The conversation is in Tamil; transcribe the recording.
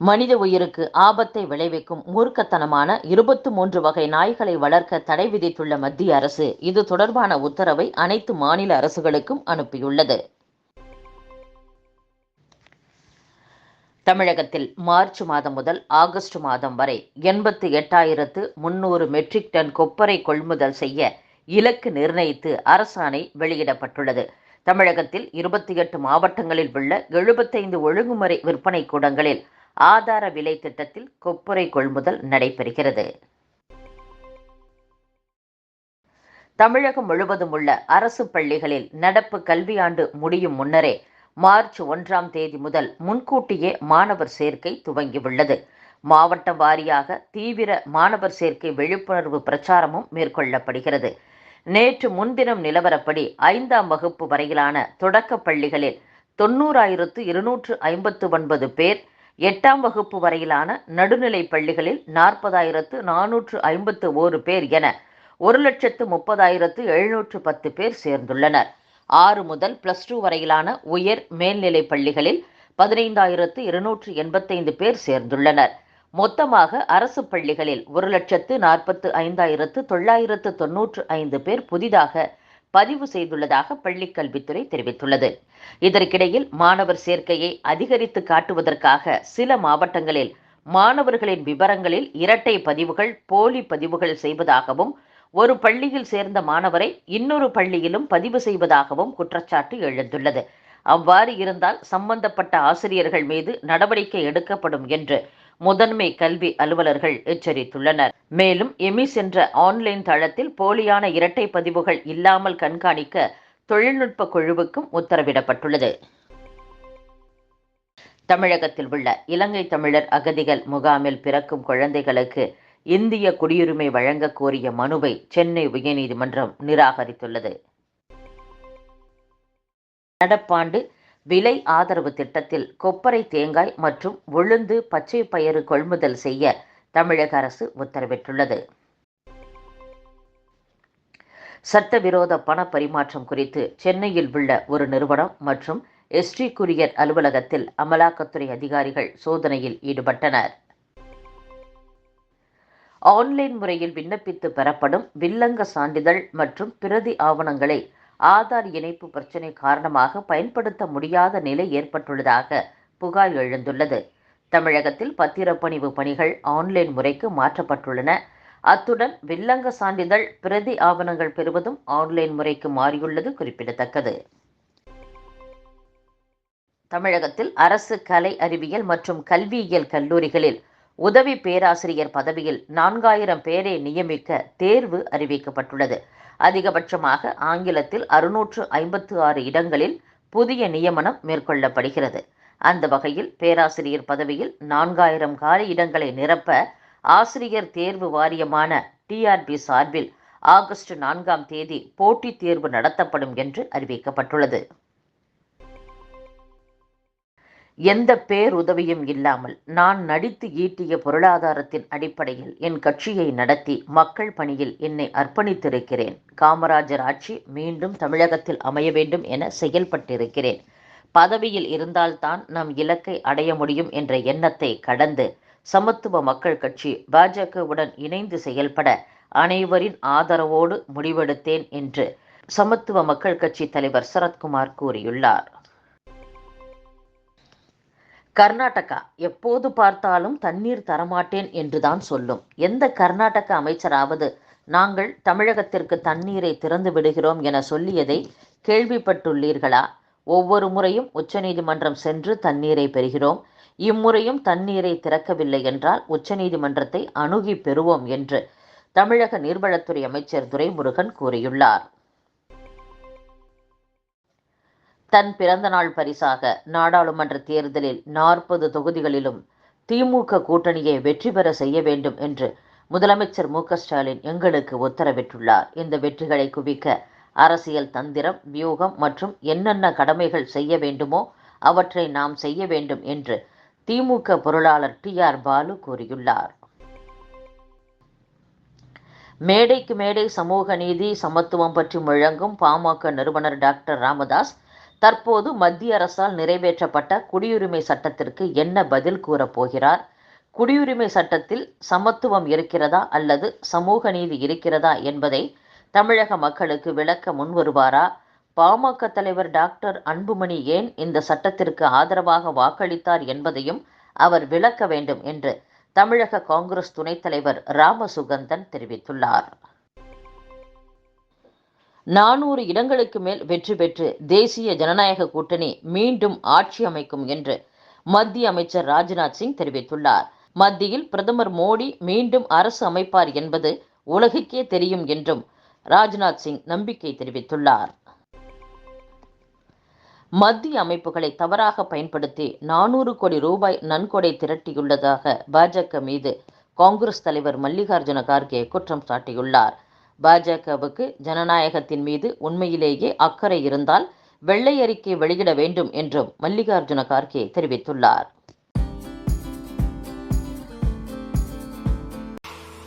மனித உயிருக்கு ஆபத்தை விளைவிக்கும் மூர்க்கத்தனமான இருபத்து மூன்று வகை நாய்களை வளர்க்க தடை விதித்துள்ள மத்திய அரசு இது தொடர்பான உத்தரவை அனைத்து மாநில அரசுகளுக்கும் அனுப்பியுள்ளது. தமிழகத்தில் மார்ச் மாதம் முதல் ஆகஸ்ட் மாதம் வரை எண்பத்து எட்டாயிரத்து முன்னூறு மெட்ரிக் டன் கொப்பரை கொள்முதல் செய்ய இலக்கு நிர்ணயித்து அரசாணை வெளியிடப்பட்டுள்ளது. தமிழகத்தில் இருபத்தி எட்டு மாவட்டங்களில் உள்ள எழுபத்தைந்து ஒழுங்குமுறை விற்பனை கூடங்களில் ஆதார விலை திட்டத்தில் கொப்புரை கொள்முதல் நடைபெறுகிறது. தமிழகம் முழுவதும் உள்ள அரசு பள்ளிகளில் நடப்பு கல்வியாண்டு முடியும் முன்னரே மார்ச் ஒன்றாம் தேதி முதல் முன்கூட்டியே மாணவர் சேர்க்கை துவங்கியுள்ளது. மாவட்ட வாரியாக தீவிர மாணவர் சேர்க்கை விழிப்புணர்வு பிரச்சாரமும் மேற்கொள்ளப்படுகிறது. நேற்று முன்தினம் நிலவரப்படி ஐந்தாம் வகுப்பு வரையிலான தொடக்க பள்ளிகளில் தொண்ணூறாயிரத்து இருநூற்று ஐம்பத்து ஒன்பது பேர் எட்டாம் வகுப்பு வரையிலான நடுநிலை பள்ளிகளில் நாற்பதாயிரத்து நானூற்று ஐம்பத்து ஓரு பேர் என ஒரு லட்சத்து முப்பதாயிரத்து எழுநூற்று பத்து பேர் சேர்ந்துள்ளனர். ஆறு முதல் பிளஸ் டூ வரையிலான உயர் மேல்நிலை பள்ளிகளில் பதினைந்தாயிரத்து இருநூற்று எண்பத்தைந்து பேர் சேர்ந்துள்ளனர். மொத்தமாக அரசு பள்ளிகளில் ஒரு லட்சத்து நாற்பத்து ஐந்தாயிரத்து தொள்ளாயிரத்து தொன்னூற்று ஐந்து பேர் புதிதாக பதிவு செய்துள்ளதாக பள்ளிக்கல்வித்துறை தெரிவித்துள்ளது. இதற்கிடையில் மாணவர் சேர்க்கையை அதிகரித்து காட்டுவதற்காக சில மாவட்டங்களில் மாணவர்களின் விவரங்களில் இரட்டை பதிவுகள் போலி பதிவுகள் செய்வதாகவும் ஒரு பள்ளியில் சேர்ந்த மாணவரை இன்னொரு பள்ளியிலும் பதிவு செய்வதாகவும் குற்றச்சாட்டு எழுந்துள்ளது. அவ்வாறு இருந்தால் சம்பந்தப்பட்ட ஆசிரியர்கள் மீது நடவடிக்கை எடுக்கப்படும் என்று முதன்மை கல்வி அலுவலர்கள் எச்சரித்துள்ளனர். மேலும் எமிஸ் என்ற ஆன்லைன் தளத்தில் போலியான இரட்டை பதிவுகள் இல்லாமல் கண்காணிக்க தொழில்நுட்ப குழுவுக்கும் உத்தரவிடப்பட்டுள்ளது. தமிழகத்தில் உள்ள இலங்கை தமிழர் அகதிகள் முகாமில் பிறக்கும் குழந்தைகளுக்கு இந்திய குடியுரிமை வழங்க கோரிய மனுவை சென்னை உயர்நீதிமன்றம் நிராகரித்துள்ளது. நடப்பாண்டு விலை ஆதரவு திட்டத்தில் கொப்பரை தேங்காய் மற்றும் உளுந்து பச்சை பயிறு கொள்முதல் செய்ய தமிழக அரசு உத்தரவிட்டுள்ளது. சட்டவிரோத பண பரிமாற்றம் குறித்து சென்னையில் உள்ள ஒரு நிறுவனம் மற்றும் எஸ்டி குரியர் அலுவலகத்தில் அமலாக்கத்துறை அதிகாரிகள் சோதனையில் ஈடுபட்டனர். ஆன்லைன் முறையில் விண்ணப்பித்து பெறப்படும் வில்லங்க சான்றிதழ் மற்றும் பிரதி ஆவணங்களை ஆதார் இணைப்பு பிரச்சினை காரணமாக பயன்படுத்த முடியாத நிலை ஏற்பட்டுள்ளதாக புகார் எழுந்துள்ளது. தமிழகத்தில் பத்திரப்பணிவு பணிகள் ஆன்லைன் முறைக்கு மாற்றப்பட்டுள்ளன. அத்துடன் வில்லங்க சான்றிதழ் பிரதி ஆவணங்கள் பெறுவதும் ஆன்லைன் முறைக்கு மாறியுள்ளது குறிப்பிடத்தக்கது. தமிழகத்தில் அரசு கலை அறிவியல் மற்றும் கல்வியியல் கல்லூரிகளில் உதவி பேராசிரியர் பதவியில் நான்காயிரம் பேரை நியமிக்க தேர்வு அறிவிக்கப்பட்டுள்ளது. அதிகபட்சமாக ஆங்கிலத்தில் அறுநூற்று ஐம்பத்து ஆறு இடங்களில் புதிய நியமனம் மேற்கொள்ளப்படுகிறது. அந்த வகையில் பேராசிரியர் பதவியில் நான்காயிரம் காலி இடங்களை நிரப்ப ஆசிரியர் தேர்வு வாரியமான டிஆர்பி சார்பில் ஆகஸ்ட் நான்காம் தேதி போட்டித் தேர்வு நடத்தப்படும் என்று அறிவிக்கப்பட்டுள்ளது. எந்த பேருதவியும் இல்லாமல் நான் நடித்து ஈட்டிய பொருளாதாரத்தின் அடிப்படையில் என் கட்சியை நடத்தி மக்கள் பணியில் என்னை அர்ப்பணித்திருக்கிறேன். காமராஜர் ஆட்சி மீண்டும் தமிழகத்தில் அமைய வேண்டும் என செயல்பட்டிருக்கிறேன். பதவியில் இருந்தால்தான் நம் இலக்கை அடைய முடியும் என்ற எண்ணத்தை கடந்து சமத்துவ மக்கள் கட்சி பாஜகவுடன் இணைந்து செயல்பட அனைவரின் ஆதரவோடு முடிவெடுத்தேன் என்று சமத்துவ மக்கள் கட்சி தலைவர் சரத்குமார் கூறியுள்ளார். கர்நாடகா எப்போது பார்த்தாலும் தண்ணீர் தரமாட்டேன் என்றுதான் சொல்லும். எந்த கர்நாடக அமைச்சராவது நாங்கள் தமிழகத்திற்கு தண்ணீரை திறந்து விடுகிறோம் என சொல்லியதை கேள்விப்பட்டுள்ளீர்களா? ஒவ்வொரு முறையும் உச்சநீதிமன்றம் சென்று தண்ணீரை பெறுகிறோம். இம்முறையும் தண்ணீரை திறக்கவில்லை என்றால் உச்சநீதிமன்றத்தை அணுகி பெறுவோம் என்று தமிழக நீர்வளத்துறை அமைச்சர் துரைமுருகன் கூறியுள்ளார். தன் பிறந்தநாள் பரிசாக நாடாளுமன்ற தேர்தலில் நாற்பது தொகுதிகளிலும் திமுக கூட்டணியை வெற்றி பெற செய்ய வேண்டும் என்று முதலமைச்சர் மு ஸ்டாலின் எங்களுக்கு உத்தரவிட்டுள்ளார். இந்த வெற்றிகளை குவிக்க அரசியல் தந்திரம் வியூகம் மற்றும் என்னென்ன கடமைகள் செய்ய வேண்டுமோ அவற்றை நாம் செய்ய வேண்டும் என்று திமுக பொருளாளர் டி ஆர் பாலு கூறியுள்ளார். மேடைக்கு மேடை சமூக நீதி சமத்துவம் பற்றி முழங்கும் பாமக நிறுவனர் டாக்டர் ராமதாஸ் தற்போது மத்திய அரசால் நிறைவேற்றப்பட்ட குடியுரிமை சட்டத்திற்கு என்ன பதில் கூறப் போகிறார்? குடியுரிமை சட்டத்தில் சமத்துவம் இருக்கிறதா அல்லது சமூக நீதி இருக்கிறதா என்பதை தமிழக மக்களுக்கு விளக்க முன்வருவாரா பாமக தலைவர் டாக்டர் அன்புமணி ஏன் இந்த சட்டத்திற்கு ஆதரவாக வாக்களித்தார் என்பதையும் அவர் விளக்க வேண்டும் என்று தமிழக காங்கிரஸ் துணைத் தலைவர் ராமசுகந்தன் தெரிவித்துள்ளார். நானூறு இடங்களுக்கு மேல் வெற்றி பெற்று தேசிய ஜனநாயக கூட்டணி மீண்டும் ஆட்சி அமைக்கும் என்று மத்திய அமைச்சர் ராஜ்நாத் சிங் தெரிவித்துள்ளார். மத்தியில் பிரதமர் மோடி மீண்டும் அரசு அமைப்பார் என்பது உலகுக்கே தெரியும் என்றும் ராஜ்நாத் சிங் நம்பிக்கை தெரிவித்துள்ளார். மத்திய அமைப்புகளை தவறாக பயன்படுத்தி நானூறு கோடி ரூபாய் நன்கொடை திரட்டியுள்ளதாக பாஜக மீது காங்கிரஸ் தலைவர் மல்லிகார்ஜுன கார்கே குற்றம் சாட்டியுள்ளார். பாஜகவுக்கு ஜனநாயகத்தின் மீது உண்மையிலேயே அக்கறை இருந்தால் வெள்ளை அறிக்கை வெளியிட வேண்டும் என்றும் மல்லிகார்ஜுன கார்கே தெரிவித்துள்ளார்.